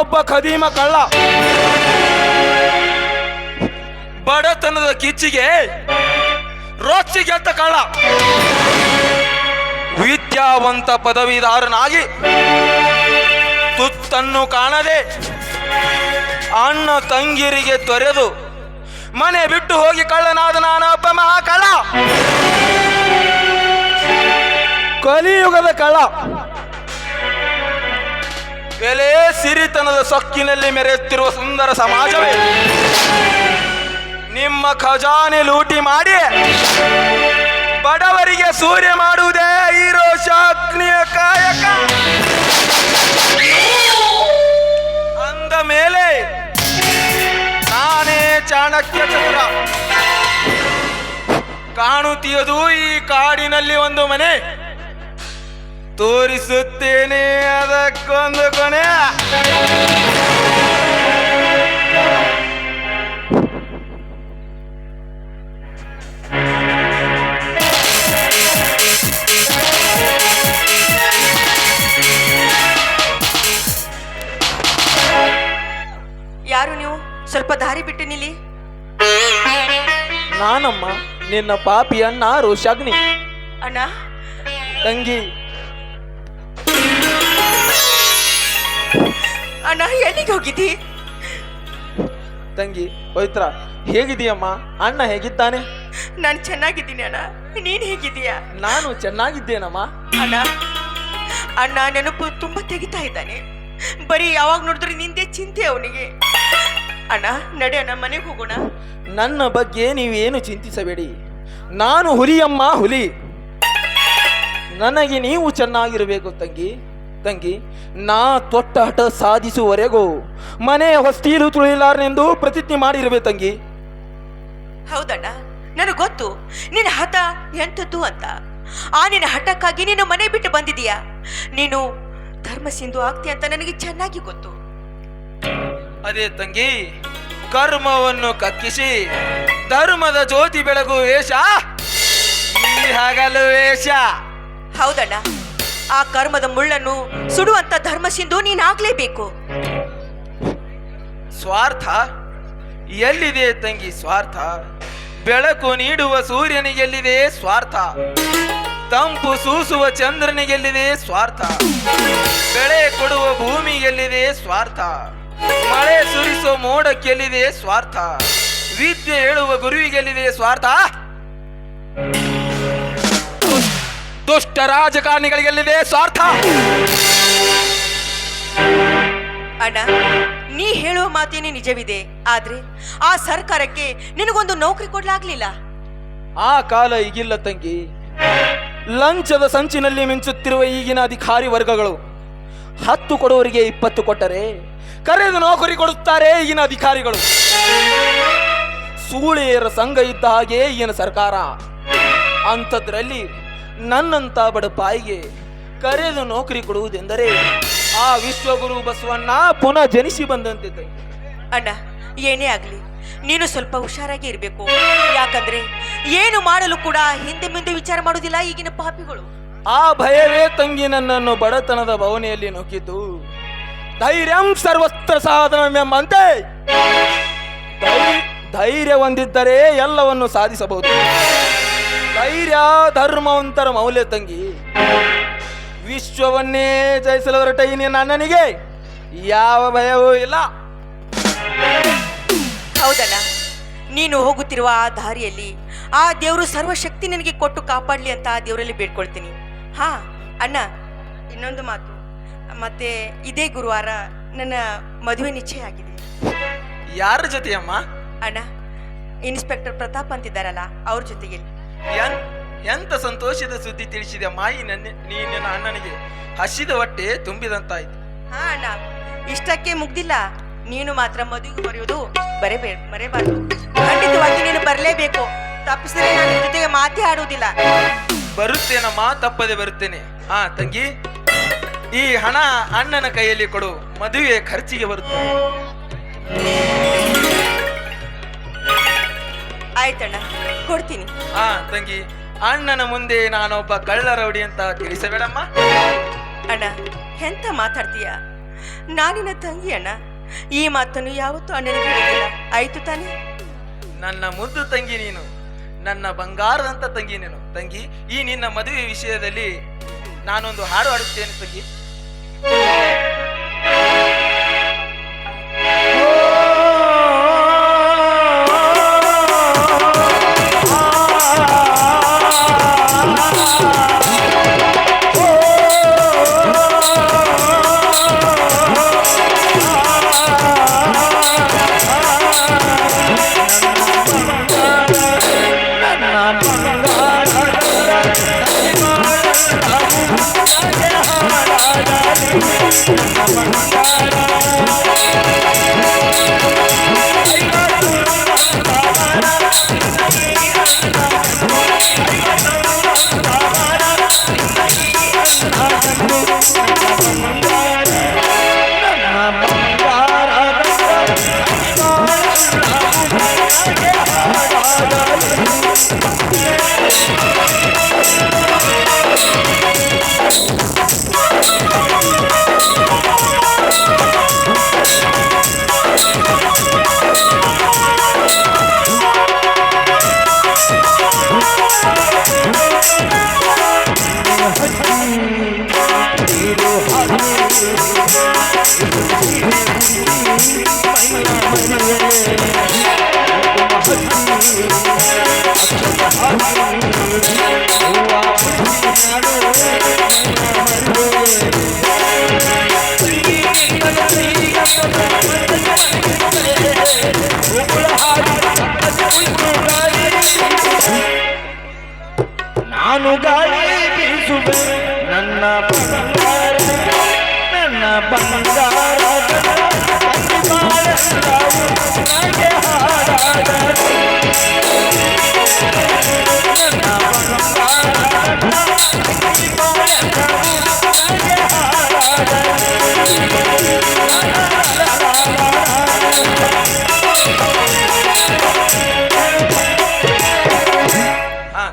ಒಬ್ಬ ಕದೀಮ ಕಳ್ಳ. ಬಡತನದ ಕಿಚ್ಚಿಗೆ ರೊಚ್ಚಿಗೆದ್ದ ಕಳ್ಳ. ವಿದ್ಯಾವಂತ ಪದವೀಧಾರನಾಗಿ ತುತ್ತನ್ನು ಕಾಣದೆ ಅಣ್ಣ ತಂಗಿರಿಗೆ ತೊರೆದು ಮನೆ ಬಿಟ್ಟು ಹೋಗಿ ಕಳ್ಳನಾದ ನಾನು ಒಬ್ಬ ಕಳ್ಳ ಕಲಿಯುಗದ ಕಳ್ಳ. ಎಲೆ ಸಿರಿತನದ ಸೊಕ್ಕಿನಲ್ಲಿ ಮೆರೆಯುತ್ತಿರುವ ಸುಂದರ ಸಮಾಜವೇ. ನಿಮ್ಮ ಖಜಾನೆ ಲೂಟಿ ಮಾಡಿ ಬಡವರಿಗೆ ಸೂರ್ಯ ಮಾಡುವುದೇ ಈ ರೋಷಾಗ್ನಿಯ ಕಾಯಕ. ಅಂದ ಮೇಲೆ ನಾನೇ ಚಾಣಕ್ಯ ಚಂದ್ರ ಕಾಣುತ್ತಿಯದು ಈ ಕಾಡಿನಲ್ಲಿ ಒಂದು ಮನೆ. ತೋರಿಸುತ್ತೇನೆ ಅದಕ್ಕೊಂದು ಕೊನೆ. ಯಾರು ನೀವು? ಸ್ವಲ್ಪ ದಾರಿ ಬಿಟ್ಟು ನಿಲ್ಲಿ. ನಾನಮ್ಮ ನಿನ್ನ ಪಾಪಿ ಅಣ್ಣ ರೋಷಾಗ್ನಿ ಅಣ್ಣ. ತಂಗಿ ಅಣ್ಣ ಎಲ್ಲಿಗೆ ಹೋಗಿದ್ದಿ? ತಂಗಿ ಪವಿತ್ರ ಹೇಗಿದೀಯಮ್ಮ ಅಣ್ಣ ಹೇಗಿದ್ದಾನೆ? ನಾನು ಚೆನ್ನಾಗಿದ್ದೀನಿ ಅಣ್ಣ. ನೀನ್ ಹೇಗಿದ್ದೀಯಾ? ನಾನು ಚೆನ್ನಾಗಿದ್ದೇನಮ್ಮ? ಅಣ್ಣ ಅಣ್ಣ ನೆನಪು ತುಂಬಾ ತೆಗಿತಾ ಇದ್ದಾನೆ. ಬರೀ ಯಾವಾಗ ನೋಡಿದ್ರೆ ನಿಂದೆ ಚಿಂತೆ ಅವನಿಗೆ. ಅಣ್ಣ ನಡೆ ಅಣ್ಣ ಮನೆಗೆ ಹೋಗೋಣ. ನನ್ನ ಬಗ್ಗೆ ನೀವೇನು ಚಿಂತಿಸಬೇಡಿ. ನಾನು ಹುಲಿಯಮ್ಮ ಹುಲಿ. ನನಗೆ ನೀವು ಚೆನ್ನಾಗಿರಬೇಕು ತಂಗಿ. ತಂಗಿ ನಾ ತೊಟ್ಟ ಹಠ ಸಾಧಿಸುವವರೆಗೂ ಮನೆ ಹೊಸ್ತೀಲು ತುಳಿಲಾರನೆಂದು ಪ್ರತಿಜ್ಞೆ ಮಾಡಿರಬೇಕು ತಂಗಿ. ಹೌದಣ್ಣ ನನಗೆ ಗೊತ್ತು ನಿನ್ನ ಹಠ ಎಂಥದ್ದು ಅಂತ. ಆ ನಿನ್ನ ಹಠಕ್ಕಾಗಿ ನೀನು ಮನೆ ಬಿಟ್ಟು ಬಂದಿದೀಯ ನೀನು ಧರ್ಮ ಸಿಂಧು ಆಗ್ತಿ ಅಂತ ನನಗೆ ಚೆನ್ನಾಗಿ ಗೊತ್ತು. ಅದೇ ತಂಗಿ ಕರ್ಮವನ್ನು ಕಕ್ಕಿಸಿ ಧರ್ಮದ ಜ್ಯೋತಿ ಬೆಳಗು ವೇಷ. ಈ ಹಗಲು ವೇಷ. ಹೌದಣ್ಣ. ಆ ಕರ್ಮದ ಮುಳ್ಳನ್ನು ಸುಡುವಂತ ಧರ್ಮ ಸಿಂಧು ನೀನಾಗ್ಲೇಬೇಕು. ಸ್ವಾರ್ಥ, ಎಲ್ಲಿದೆ ತಂಗಿ ಸ್ವಾರ್ಥ? ಬೆಳಕು ನೀಡುವ ಸೂರ್ಯನಿಗೆಲ್ಲಿದೆ ಸ್ವಾರ್ಥ? ತಂಪು ಸೂಸುವ ಚಂದ್ರನಿಗೆಲ್ಲಿದೆ ಸ್ವಾರ್ಥ? ಬೆಳೆ ಕೊಡುವ ಭೂಮಿಗೆಲ್ಲಿದೆ ಸ್ವಾರ್ಥ? ಮಳೆ ಸುರಿಸುವ ಮೋಡಕ್ಕೆಲ್ಲಿದೆ ಸ್ವಾರ್ಥ? ವಿದ್ಯೆ ಹೇಳುವ ಗುರುವಿಗೆಲ್ಲಿದೆ ಸ್ವಾರ್ಥ? ದುಷ್ಟ ರಾಜಕಾರಣಿಗಳಿಗೆಲ್ಲಿದೆ ಸ್ವಾರ್ಥ? ಅಣ್ಣ ನೀ ಹೇಳುವ ಮಾತೇನೆ ನಿಜವಿದೆ. ಆದ್ರೆ ಆ ಸರ್ಕಾರಕ್ಕೆ ನಿನಗೊಂದು ನೌಕರಿ ಕೊಡ್ಲಾಗ್ಲಿಲ್ಲ? ಆ ಕಾಲ ಈಗಿಲ್ಲ ತಂಗಿ. ಲಂಚದ ಸಂಚಿನಲ್ಲಿ ಮಿಂಚುತ್ತಿರುವ ಈಗಿನ ಅಧಿಕಾರಿ ವರ್ಗಗಳು ಹತ್ತು ಕೊಡುವರಿಗೆ ಇಪ್ಪತ್ತು ಕೊಟ್ಟರೆ ಕರೆದು ನೌಕರಿ ಕೊಡುತ್ತಾರೆ ಈಗಿನ ಅಧಿಕಾರಿಗಳು. ಸೂಳೆಯರ ಸಂಘ ಇದ್ದ ಹಾಗೆ ಈಗಿನ ಸರ್ಕಾರ. ಅಂಥದ್ರಲ್ಲಿ ನನ್ನಂತ ಬಡಪಾಯಿಗೆ ಕರೆದು ನೌಕರಿ ಕೊಡುವುದೆಂದರೆ ಆ ವಿಶ್ವಗುರು ಬಸವಣ್ಣ ಪುನಃ ಜನಿಸಿ ಬಂದಂತೆ ಅಣ್ಣ ಏನೇ ಆಗಲಿ ನೀನು ಸ್ವಲ್ಪ ಹುಷಾರಾಗಿ ಇರಬೇಕು. ಯಾಕಂದ್ರೆ ಏನು ಮಾಡಲು ಕೂಡ ಹಿಂದೆ ಮುಂದೆ ವಿಚಾರ ಮಾಡುವುದಿಲ್ಲ ಈಗಿನ ಪಾಪಿಗಳು. ಆ ಭಯವೇ ತಂಗಿ ನನ್ನನ್ನು ಬಡತನದ ಭಾವನೆಯಲ್ಲಿ ನುಗ್ಗಿದ್ದು. ಧೈರ್ಯಂ ಸರ್ವಸ್ತ್ರ ಸಾಧನವೆಂಬಂತೆ ಧೈರ್ಯ ಹೊಂದಿದ್ದರೆ ಎಲ್ಲವನ್ನು ಸಾಧಿಸಬಹುದು. ಧೈರ್ಯ ಧರ್ಮವಂತರ ಮೌಲ್ಯ ತಂಗಿ. ವಿಶ್ವವನ್ನೇ ಜಯಿಸಲು ಹೊರಟ ಈ ನಿನ್ನ ಅಣ್ಣನಿಗೆ. ಯಾವ ಭಯವೂ ಇಲ್ಲ. ಹೌದಲ್ಲ ನೀನು ಹೋಗುತ್ತಿರುವ ಆ ದಾರಿಯಲ್ಲಿ ಆ ದೇವರು ಸರ್ವಶಕ್ತಿ ನಿನಗೆ ಕೊಟ್ಟು ಕಾಪಾಡಲಿ ಅಂತ ಆ ದೇವರಲ್ಲಿ ಬೇಡ್ಕೊಳ್ತೀನಿ. ಹಾ ಅಣ್ಣ ಇನ್ನೊಂದು ಮಾತು. ಮತ್ತೆ ಇದೇ ಗುರುವಾರ ನನ್ನ ಮದುವೆ ನಿಶ್ಚಯ ಆಗಿದೆ. ಯಾರ ಜೊತೆಯಮ್ಮ? ಅಣ್ಣ ಇನ್ಸ್ಪೆಕ್ಟರ್ ಪ್ರತಾಪ್ ಅಂತಿದ್ದಾರಲ್ಲ ಅವ್ರ ಜೊತೆಗೆ. ಎಂತ ಸಂತೋಷದ ಸುದ್ದಿ ತಿಳಿಸಿದೆ ಮಾಯಿ ನನ್ನ ನೀ ನಿನ್ನ ಅಣ್ಣನಿಗೆ. ಹಸಿದ ಹೊಟ್ಟೆ ತುಂಬಿದಂತಾಯ್ತು. ಹಾ ಅಣ್ಣ ಇಷ್ಟಕ್ಕೆ ಮುಗ್ದಿಲ್ಲ. ನೀನು ಮಾತ್ರ ಮದುವೆ ಬರೆಯೋದು ಬರೇಬೇಡ ಬರೇಬಾರ್ದು. ಖಂಡಿತವಾಗಿ ನೀನು ಬರಲೇಬೇಕು. ತಪ್ಪಿಸಿದ್ರೆ ನಾನು ಜೊತೆಗೆ ಮಾತೇ ಆಡುವುದಿಲ್ಲ. ಬರುತ್ತೇನಮ್ಮ ತಪ್ಪದೆ ಬರುತ್ತೇನೆ. ಹಾ ತಂಗಿ ಈ ಹಣ ಅಣ್ಣನ ಕೈಯಲ್ಲಿ ಕೊಡು. ಮದುವೆ ಖರ್ಚಿಗೆ ಬರುತ್ತೆ ಆಯ್ತಣ್ಣ ಕೊಡ್ತೀನಿ. ಆ ತಂಗಿ ಅಣ್ಣನ ಮುಂದೆ ನಾನೊಬ್ಬ ಕಳ್ಳ ರೌಡಿ ಅಂತ ತಿಳಿಸಬೇಡಮ್ಮ. ಅಣ್ಣ ಎಂತ ಮಾತಾಡ್ತೀಯ? ನಾನಿನ ತಂಗಿ ಅಣ್ಣ. ಈ ಮಾತನ್ನು ಯಾವತ್ತೂ ಅಣ್ಣನಿಗೆ ಹೇಳಿಲ್ಲ. ಆಯ್ತು ತಾನೆ? ನನ್ನ ಮುದ್ದು ತಂಗಿ ನೀನು. ನನ್ನ ಬಂಗಾರದಂತ ತಂಗಿ ನೀನು. ತಂಗಿ ಈ ನಿನ್ನ ಮದುವೆ ವಿಷಯದಲ್ಲಿ ನಾನೊಂದು ಹಾಡು ಹಾಡುತ್ತೇನೆ ತಂಗಿ. ನಾನು Yes!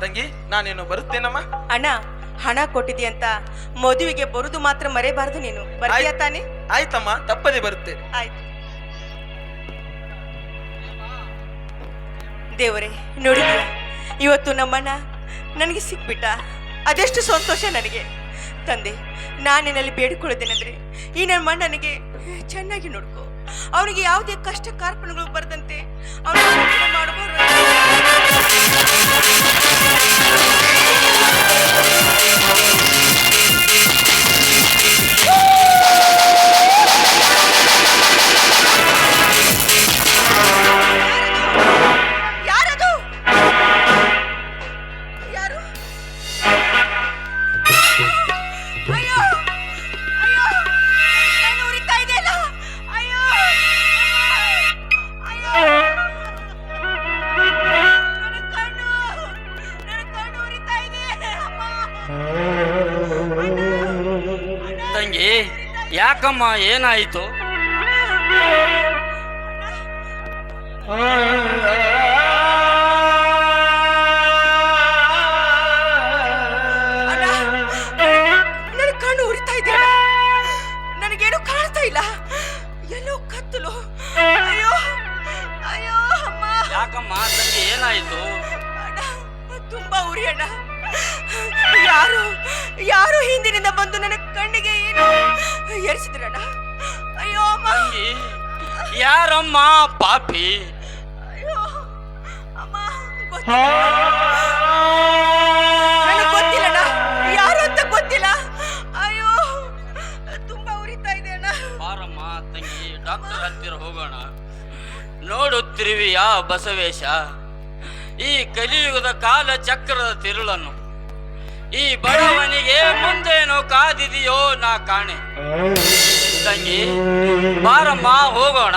ತಂಗಿ ನಾನೇನು ಬರುತ್ತೇನಮ್ಮ? ಅಣ್ಣ ಹಣ ಕೊಟ್ಟಿದ್ಯಂತ. ಮದುವೆಗೆ ಬರುದು ಮಾತ್ರ ಮರೆಯಬಾರದು ನೀನು. ಬರ್ತೀಯ ತಾನೇ? ಆಯ್ತಮ್ಮ ತಪ್ಪದೆ ಬರುತ್ತೆ. ಆಯ್ತು. ದೇವರೇ ನೋಡಿ ಇವತ್ತು ನಮ್ಮಣ್ಣ ನನಗೆ ಸಿಕ್ಬಿಟ್ಟ. ಅದೆಷ್ಟು ಸಂತೋಷ ನನಗೆ. ತಂದೆ ನಾನು ನಿನ್ನಲ್ಲಿ ಬೇಡಿಕೊಳ್ಳೋದೇನೆಂದ್ರೆ ಈ ನಮ್ಮ ನನಗೆ ಚೆನ್ನಾಗಿ ನೋಡ್ಕೋ. ಅವನಿಗೆ ಯಾವುದೇ ಕಷ್ಟ ಕಾರ್ಪಣಗಳು ಬರದಂತೆ ಅವನ ಮಾಡಬಾರ್ದು ಯಾಕಮ್ಮ ಏನಾಯಿತು? ಯಾರಮ್ಮ ಪಾಪಿ. ಗೊತ್ತಿಲ್ಲ. ಯಾರು ಅಂತ ಗೊತ್ತಿಲ್ಲ. ಅಯ್ಯೋ ತುಂಬಾ ಉರಿತಾ ಇದೆ ಅಣ್ಣ. ಬಾರಮ್ಮ ತಂಗಿ ಡಾಕ್ಟರ್ ಹತ್ತಿರ ಹೋಗೋಣ. ನೋಡುತ್ತಿರುವಿಯಾ ಬಸವೇಶ. ಈ ಕಲಿಯುಗದ ಕಾಲ ಚಕ್ರದ ತಿರುಳನ್ನು. ಈ ಬಡವನಿಗೆ ಮುಂದೇನು ಕಾದಿದೆಯೋ ನಾ ಕಾಣೆ. ತಂಗಿ ಬಾರಮ್ಮ ಹೋಗೋಣ.